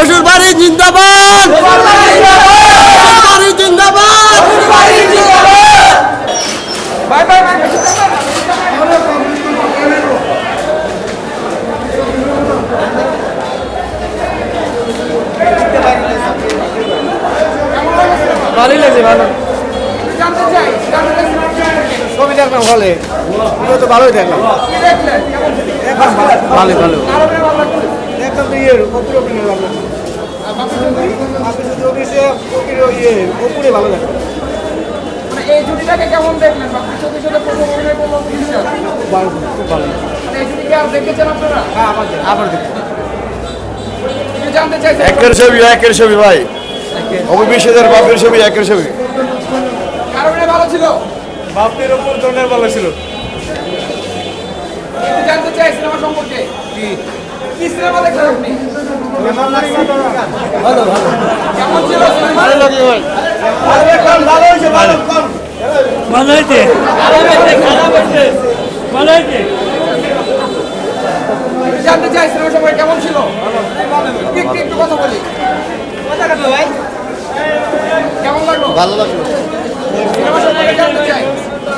শ্বশুর বাড়ি জিন্দাবাদ। ভালোই লাগছে ভালো। জানতে চাই জানতে চাই। ছবি দেখলাম হলে। পুরো তো ভালোই দেখলাম। ভালো। ভালো ভালো। দেখলাম তো ইয়ে কপির ভালো ভালো দেখলাম মানে এই জুটিটাকে কেমন দেখলেন? বা সাথে সাথে প্রথম অভিনয় করল খুব ভালো। মানে এই জুটিকে আর দেখেছেন আপনারা? হ্যাঁ আবার আবার একের ছবি একের ছবি ভাই। অভিবিশ্বের বাপের ছবি একের ছবি। কারণে ভালো ছিল? বাপের ওপর ধরনের ভালো ছিল। জানতে চাই সিনেমা সম্পর্কে? কি? সিনেমা দেখলেন আপনি? ভালো ভালো। কেমন ছিল ভালো লাগে ভাই। ভালো হয়েছে ভালো ভালো হয়েছে? ভালো হয়েছে জানতে চাই সিনেমা সম্পর্কে কেমন ছিল? একটু একটু কথা বলি। কেমন লাগল? ভালো লাগল। সিনেমা সম্পর্কে জানতে চাই।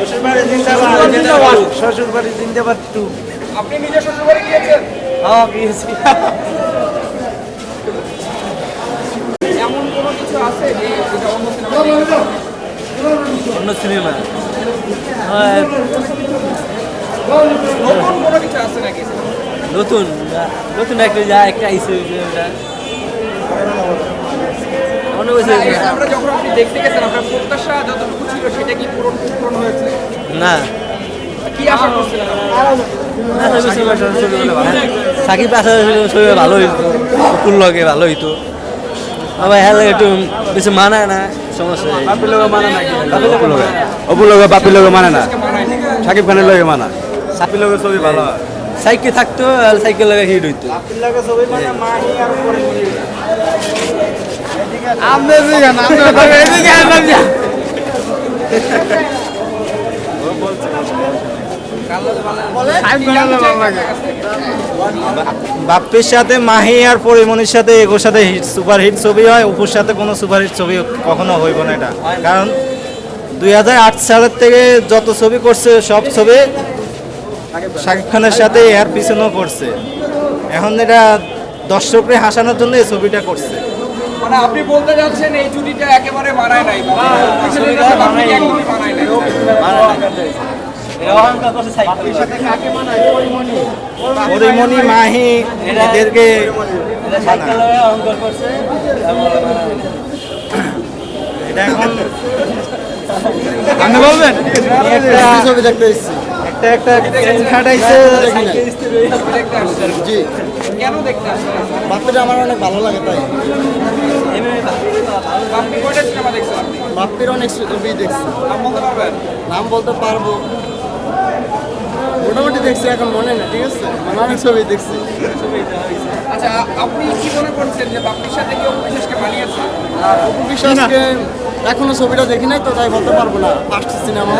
শ্বশুরবাড়ি জিন্দাবাদ শ্বশুরবাড়ি জিন্দাবাদ টু আপনি নিজের শ্বশুরবাড়ি গিয়েছেন? হ্যাঁ গিয়েছি। এমন কোনো কিছু আছে যে অন্য সিনেমা? অন্য সিনেমা। নতুন কোনো কিছু আছে নাকি? নতুন নতুন একটা যা একটা আইসে ওটা মনে হয়েছে। আমরা যখন আপনি দেখতে গেছেন আপনার প্রত্যাশা যতটুকু ছিল সেটা কি পূরণ পূরণ হয়েছে? না। কি আশা করছিলেন সাকিব আসার ছবি ভালো হইতো। ফুল লগে ভালো হইতো। আবার হ্যাঁ একটু বেশি মানায় না সমস্যা মানে অপু লগে লগে মানে না। সাকিব খানের লগে মানা সাকিব লগে ছবি ভালো সাইকেল থাকতো সাইকেল লাগে হিট হইতো। বাপ্পির সাথে, মাহি আর পরিমণির সাথে, এগোর সাথে হিট সুপার হিট ছবি হয় অপুর সাথে কোনো সুপার হিট ছবি কখনো হইব না এটা। কারণ দুই হাজার আট সালের থেকে যত ছবি করছে, সব ছবি শাকিব খানের সাথে এর পিছনেও করছে। এখন এটা দর্শকরে হাসানোর জন্য এই ছবিটা করছে। মানে আপনি বলতে যাচ্ছেন এই জুটিটা একেবারে মানায় নাই মানায় নাই পরিমণি মাহি এদেরকে এটা এখন আপনি বলবেন একটা ছবি দেখতে এসেছি একটা খাটাইছে। জি। কেন দেখতে বাপ্পিটা আমার অনেক ভালো লাগে তাই। বাপ্পির অনেক ছবি দেখছি। নাম বলতে পারবেন? নাম বলতে পারব। মোটামুটি দেখছি এখন মনে না ঠিক আছে? অনেক ছবি দেখছি। আচ্ছা আপনি কি মনে করছেন যে বাপ্পির সাথে কি অপু বিশ্বাসকে মানিয়েছে অপু বিশ্বাসকে এখনও ছবিটা দেখি নাই তো তাই বলতে পারব না। First cinema.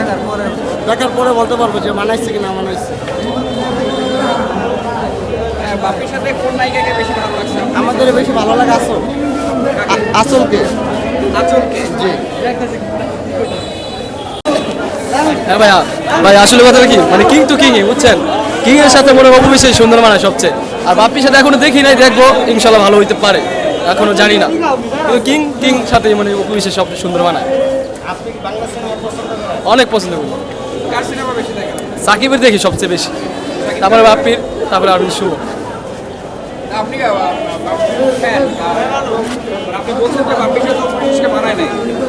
দেখার পরে বলতে পারব যে মানাইছে কি না মানাইছে হ্যাঁ, বাপ্পির সাথে কোন নায়িকাকে বেশি ভালো লাগছে? আমাদের বেশি ভালো লাগে আসল। আ- আসলকে। জি। হ্যাঁ ভাইয়া, ভাই, আসলে কথা কি? মানে কিং তো কিংই বুঝছেন? কিং এর সাথে মনে হয় অপবিশ্বাস সুন্দর মানায় সবচেয়ে। আর বাপ্পির সাথে এখনও দেখি নাই, দেখব, ইনশাল্লাহ ভালো হইতে পারে। এখনও জানি না। কিন্তু কিং কিং সাথে মানে অপবিশ্বাস সব সুন্দর মানায়। অনেক পছন্দ করি বেশি সাকিবের দেখি সবচেয়ে বেশি। তারপরে বাপ্পির, তারপরে আরবিন শুভ। আপনি বলছেন যে বাপ্পির সাথে মানায় নাই?